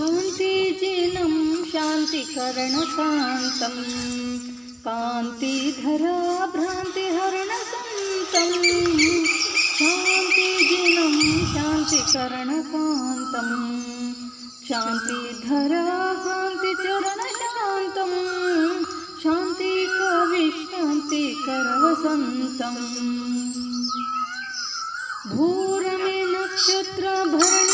शान्तिजिनं शान्तिकरणकान्तं कान्तिधरा भ्रान्तिहरणसन्तं शान्तिजिनं शान्तिकरणकान्तं शान्तिधरा भ्रान्तिचरणशान्तं शान्तिकविश्रान्तिकरवसन्तम् भूरमे नक्षत्रभरणि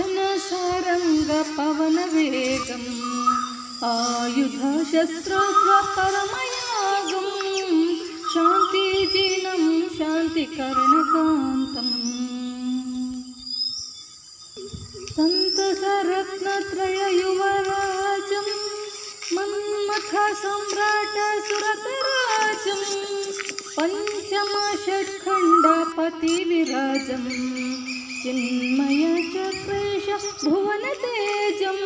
लाञ्छनसारङ्गपवनवेगम् आयुधशस्त्रस्वपरमयागं शान्तिजिनं शान्तिकर्णकान्तम्। सन्तसरत्नत्रययुवराजं मन्मथा सम्राट सुरतराजं पञ्चमषट्खण्डपतिविराजं चिन्मयचक्रेश भुवनतेजं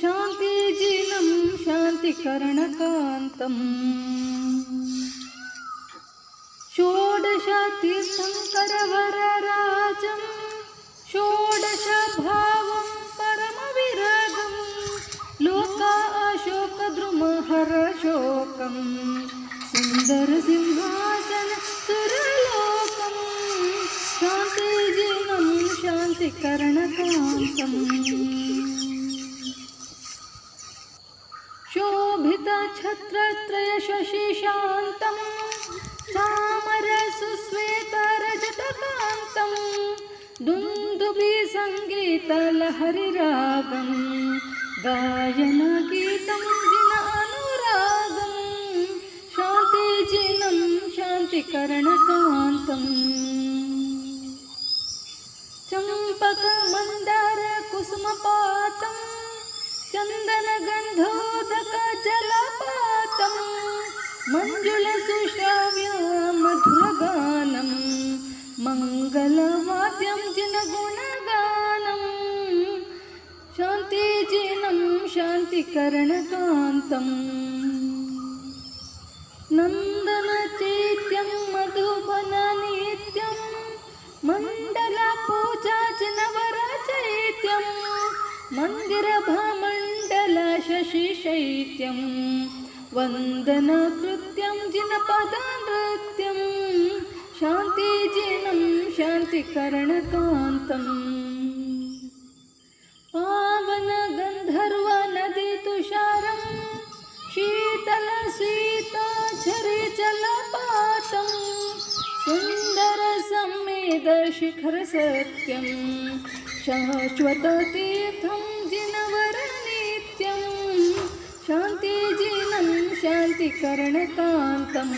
शान्तिजिनं शान्तिकरणकान्तम् षोडशतीर्थङ्करवरराजं षोडशभावं परमविरागं लोका अशोकद्रुमहरशोकं सुन्दरसिंहासन सुरलोकं शान्तिजिनं शान्तिकरणकान्तम् शोभितछत्रत्रयशशिशान्तं चामरसुस्वेतरजतकान्तं दुन्दुभिसङ्गीतलहरिरागं गायनगीतं जिन अनुरागं शान्तिजिनं शान्तिकरणकान्तम् चम्पकमन्दारकुसुमपातं चन्दनगन्धोदकजलपातं मञ्जुलसुश्राव्य मधुरगानं मङ्गलवाद्यं जिनगुणगानं शान्तिजिनं शान्तिकरणकान्तम् नन्दनचैत्यं मन्दिरभामण्डलशशिशैत्यं वन्दनकृत्यं जिनपदनृत्यं शान्तिजिनं शान्तिकरणकान्तम् पावनगन्धर्वनदीतुषारं शीतलशीताझरिजलपातं सुन्दरसंमेदशिखरसत्यं शाश्वततीर्थं जिनवरनित्यं। शान्तिजिनं शान्तिकरणकान्तं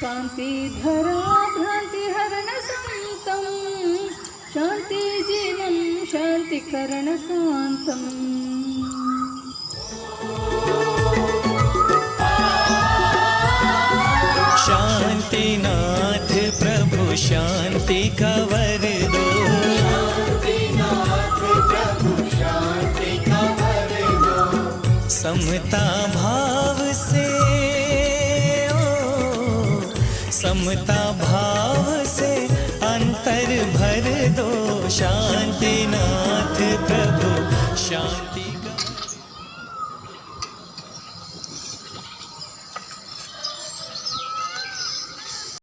कान्तिधरा भ्रान्तिहरणसन्तं शान्तिजिनं शान्तिकरणकान्तम् शान्तिनाथ प्रभु शान्ति कवर। समता भाव से ओ समता भाव से अंतर भर दो शांति नाथ प्रभु शांति